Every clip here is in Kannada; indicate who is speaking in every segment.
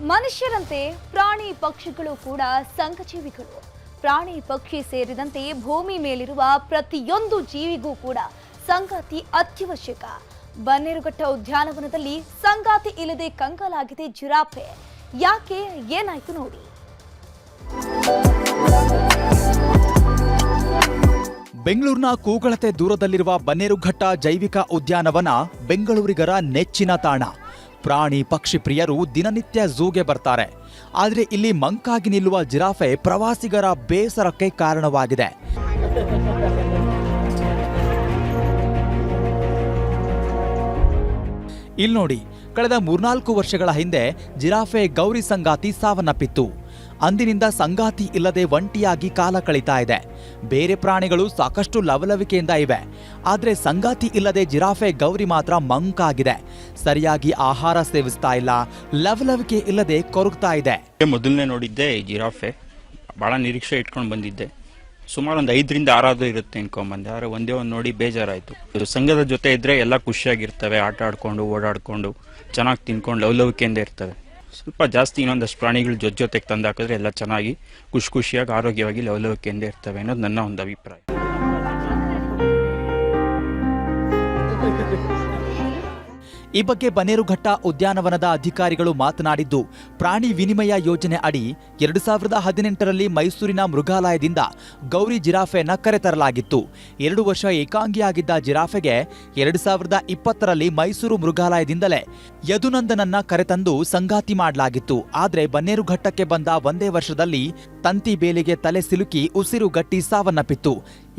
Speaker 1: ಮನುಷ್ಯರಂತೆ ಪ್ರಾಣಿ ಪಕ್ಷಿಗಳು ಕೂಡ ಸಂಘಜೀವಿಗಳು. ಪ್ರಾಣಿ ಪಕ್ಷಿ ಸೇರಿದಂತೆ ಭೂಮಿ ಮೇಲಿರುವ ಪ್ರತಿಯೊಂದು ಜೀವಿಗೂ ಕೂಡ ಸಂಗಾತಿ ಅತ್ಯವಶ್ಯಕ. ಬನ್ನೇರುಘಟ್ಟ ಉದ್ಯಾನವನದಲ್ಲಿ ಸಂಗಾತಿ ಇಲ್ಲದೆ ಕಂಗಾಲಾಗಿದೆ ಜಿರಾಫೆ. ಯಾಕೆ? ಏನಾಯ್ತು ನೋಡಿ.
Speaker 2: ಬೆಂಗಳೂರಿನ ಕೂಗಳತೆ ದೂರದಲ್ಲಿರುವ ಬನ್ನೇರುಘಟ್ಟ ಜೈವಿಕ ಉದ್ಯಾನವನ ಬೆಂಗಳೂರಿಗರ ನೆಚ್ಚಿನ ತಾಣ. ಪ್ರಾಣಿ ಪಕ್ಷಿ ಪ್ರಿಯರು ದಿನನಿತ್ಯ ಝೂಗೆ ಬರ್ತಾರೆ. ಆದರೆ ಇಲ್ಲಿ ಮಂಕಾಗಿ ನಿಲ್ಲುವ ಜಿರಾಫೆ ಪ್ರವಾಸಿಗರ ಬೇಸರಕ್ಕೆ ಕಾರಣವಾಗಿದೆ. ಇಲ್ಲಿ ನೋಡಿ ಕಳೆದ ಮೂರ್ನಾಲ್ಕು ವರ್ಷಗಳ ಹಿಂದೆ ಜಿರಾಫೆ ಗೌರಿ ಸಂಗಾತಿ ಸಾವನ್ನಪ್ಪಿತ್ತು. ಅಂದಿನಿಂದ ಸಂಗಾತಿ ಇಲ್ಲದೆ ಒಂಟಿಯಾಗಿ ಕಾಲ ಕಳೀತಾ ಇದೆ. ಬೇರೆ ಪ್ರಾಣಿಗಳು ಸಾಕಷ್ಟು ಲವಲವಿಕೆಯಿಂದ ಇವೆ. ಆದರೆ ಸಂಗಾತಿ ಇಲ್ಲದೆ ಜಿರಾಫೆ ಗೌರಿ ಮಾತ್ರ ಮಂಕಾಗಿದೆ. ಸರಿಯಾಗಿ ಆಹಾರ ಸೇವಿಸ್ತಾ ಇಲ್ಲ. ಲವಲವಿಕೆ ಇಲ್ಲದೆ ಕೊರಗ್ತಾ ಇದೆ.
Speaker 3: ಮೊದಲನೇ ನೋಡಿದ್ದೆ ಜಿರಾಫೆ. ಭಾಳ ನಿರೀಕ್ಷೆ ಇಟ್ಕೊಂಡು ಬಂದಿದ್ದೆ. ಸುಮಾರು ಒಂದು ಐದರಿಂದ ಆರಾದ್ರು ಇರುತ್ತೆ ಅನ್ಕೊಂಬಂದೆ ಆದರೆ ಒಂದೇ ಒಂದು ನೋಡಿ ಬೇಜಾರಾಯಿತು. ಸಂಘದ ಜೊತೆ ಇದ್ದರೆ ಎಲ್ಲ ಖುಷಿಯಾಗಿರ್ತವೆ. ಆಟ ಆಡ್ಕೊಂಡು, ಓಡಾಡ್ಕೊಂಡು, ಚೆನ್ನಾಗಿ ತಿನ್ಕೊಂಡು, ಲವಲವಿಕೆಯಿಂದ ಇರ್ತವೆ. ಸ್ವಲ್ಪ ಜಾಸ್ತಿ ಇನ್ನೊಂದಷ್ಟು ಪ್ರಾಣಿಗಳು ಜೊತೆ ಜೊತೆಗೆ ತಂದು ಹಾಕಿದ್ರೆ ಎಲ್ಲ ಚೆನ್ನಾಗಿ ಖುಷಿ ಖುಷಿಯಾಗಿ ಆರೋಗ್ಯವಾಗಿ ಲವಲವಿಕೆಯಿಂದ ಇರ್ತವೆ ಅನ್ನೋದು ನನ್ನ ಒಂದು ಅಭಿಪ್ರಾಯ.
Speaker 2: ಈ ಬಗ್ಗೆ ಬನ್ನೇರುಘಟ್ಟ ಉದ್ಯಾನವನದ ಅಧಿಕಾರಿಗಳು ಮಾತನಾಡಿದ್ದು, ಪ್ರಾಣಿ ವಿನಿಮಯ ಯೋಜನೆ ಅಡಿ ಎರಡು ಸಾವಿರದ ಹದಿನೆಂಟರಲ್ಲಿ ಮೈಸೂರಿನ ಮೃಗಾಲಯದಿಂದ ಗೌರಿ ಜಿರಾಫೆಯನ್ನು ಕರೆತರಲಾಗಿತ್ತು. ಎರಡು ವರ್ಷ ಏಕಾಂಗಿಯಾಗಿದ್ದ ಜಿರಾಫೆಗೆ ಎರಡು ಸಾವಿರದ ಇಪ್ಪತ್ತರಲ್ಲಿ ಮೈಸೂರು ಮೃಗಾಲಯದಿಂದಲೇ ಯದುನಂದನನ್ನ ಕರೆತಂದು ಸಂಗಾತಿ ಮಾಡಲಾಗಿತ್ತು. ಆದರೆ ಬನ್ನೇರುಘಟ್ಟಕ್ಕೆ ಬಂದ ಒಂದೇ ವರ್ಷದಲ್ಲಿ ತಂತಿ ಬೇಲಿಗೆ ತಲೆ ಸಿಲುಕಿ ಉಸಿರುಗಟ್ಟಿ ಸಾವನ್ನಪ್ಪಿತ್ತು.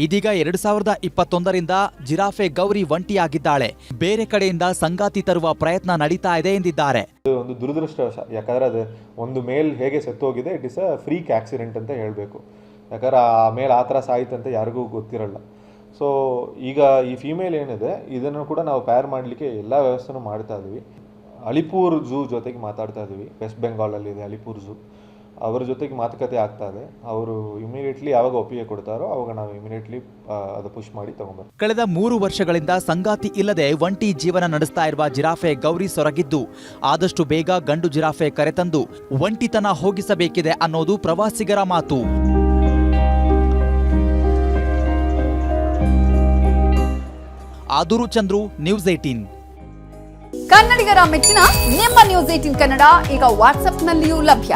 Speaker 2: ಇದೀಗ ಎರಡು ಸಾವಿರದ ಇಪ್ಪತ್ತೊಂದರಿಂದ ಜಿರಾಫೆ ಗೌರಿ ಒಂಟಿಯಾಗಿದ್ದಾಳೆ. ಬೇರೆ ಕಡೆಯಿಂದ ಸಂಗಾತಿ ತರುವ ಪ್ರಯತ್ನ ನಡೀತಾ ಇದೆ ಎಂದಿದ್ದಾರೆ.
Speaker 4: ಇದು ಒಂದು ದುರದೃಷ್ಟವಶ, ಯಾಕಂದ್ರೆ ಅದು ಒಂದು ಮೇಲ್ ಹೇಗೆ ಸತ್ತೋಗಿದೆ it is a freak accident ಅಂತ ಹೇಳಬೇಕು. ಯಾಕಂದ್ರೆ ಆ ಮೇಲ್ ಆ ಥರ ಸಾಯಿತು ಅಂತ ಯಾರಿಗೂ ಗೊತ್ತಿರಲ್ಲ. ಸೊ ಈಗ ಈ ಫಿಮೇಲ್ ಏನಿದೆ, ಇದನ್ನು ಕೂಡ ನಾವು ಪೇರ್ ಮಾಡಲಿಕ್ಕೆ ಎಲ್ಲ ವ್ಯವಸ್ಥೆನೂ ಮಾಡ್ತಾ ಇದ್ವಿ. ಅಲಿಪುರ್ ಝೂ ಜೊತೆಗೆ ಮಾತಾಡ್ತಾ ಇದ್ವಿ. ವೆಸ್ಟ್ ಬೆಂಗಾಲಲ್ಲಿದೆ ಅಲಿಪುರ್ ಝೂ ಅವ್ರ ಜೊತೆಗೆ ಮಾತುಕತೆ ಆಗ್ತಾ ಇದೆ. ಅವರು ಇಮಿಡಿಯೇಟ್ಲಿ ಯಾವಾಗ ಒಪ್ಪಿಗೆ ಕೊಡ್ತಾರೋ ಅವಾಗ ನಾವು ಇಮಿಡಿಯೇಟ್ಲಿ ಅದು ಪುಷ್ ಮಾಡಿ ತಗೊಂಡ್ಬರ್ತೀವಿ.
Speaker 2: ಕಳೆದ ಮೂರು ವರ್ಷಗಳಿಂದ ಸಂಗಾತಿ ಇಲ್ಲದೆ ಒಂಟಿ ಜೀವನ ನಡೆಸ್ತಾ ಇರುವ ಜಿರಾಫೆ ಗೌರಿ ಸೊರಗಿದ್ದು ಆದಷ್ಟು ಬೇಗ ಗಂಡು ಜಿರಾಫೆ ಕರೆತಂದು ಒಂಟಿತನ ಹೋಗಿಸಬೇಕಿದೆ ಅನ್ನೋದು ಪ್ರವಾಸಿಗರ ಮಾತು. ಆದೂರು ಚಂದ್ರು ನ್ಯೂಸ್ ಏಟೀನ್.
Speaker 5: ಕನ್ನಡಿಗರ ಮೆಚ್ಚಿನ ನಿಮ್ಮ ನ್ಯೂಸ್ ಏಟಿನ್ ಕನ್ನಡ ಈಗ ವಾಟ್ಸ್ಆಪ್ನಲ್ಲಿಯೂ ಲಭ್ಯ.